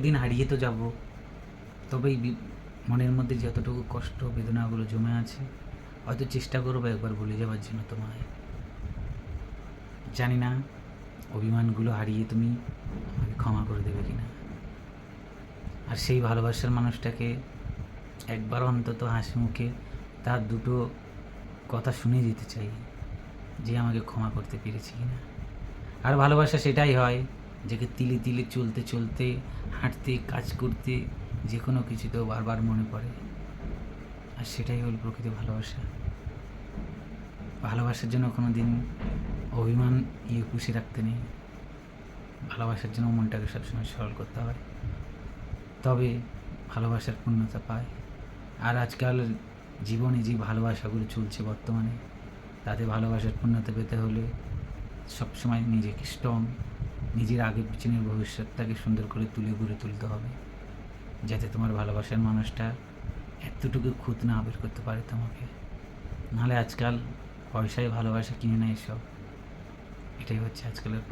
একদিন হারিয়ে তো যাব। তবেই মনের মধ্যে যতটুকু কষ্ট, বেদনাগুলো জমে আছে, হয়তো চেষ্টা করব একবার ভুলে যাওয়ার জন্য তোমায়। জানি না অভিমানগুলো হারিয়ে তুমি আমাকে ক্ষমা করে দেবে কিনা। আর সেই ভালোবাসার মানুষটাকে একবার অন্তত হাসি মুখে তার দুটো কথা শুনে যেতে চাই, যে আমাকে ক্ষমা করতে পেরেছি কিনা। আর ভালোবাসা সেটাই হয় যাকে তিলে তিলে চলতে চলতে, হাঁটতে, কাজ করতে, যে কোনো কিছুতেও বারবার মনে পড়ে। আর সেটাই হল প্রকৃত ভালোবাসা। ভালোবাসার জন্য কোনো দিন অভিমান ইয়ে খুশি রাখতে নেই। ভালোবাসার জন্য মনটাকে সবসময় সরল করতে হয়। তবে ভালোবাসার পূর্ণতা পায়। আর আজকাল জীবনে যে ভালোবাসাগুলো চলছে বর্তমানে, তাতে ভালোবাসার পূর্ণতা পেতে হলে সবসময় নিজেকে স্ট্রং নিজের আগের পিছনের ভবিষ্যৎটাকে সুন্দর করে তুলে গড়ে তুলতে হবে, যাতে তোমার ভালোবাসার মানুষটা এতটুকু খুঁত না আবির করতে পারে তোমাকে। নাহলে আজকাল পয়সায় ভালোবাসা কিনে নেয় সব এটাই হচ্ছে আজকালের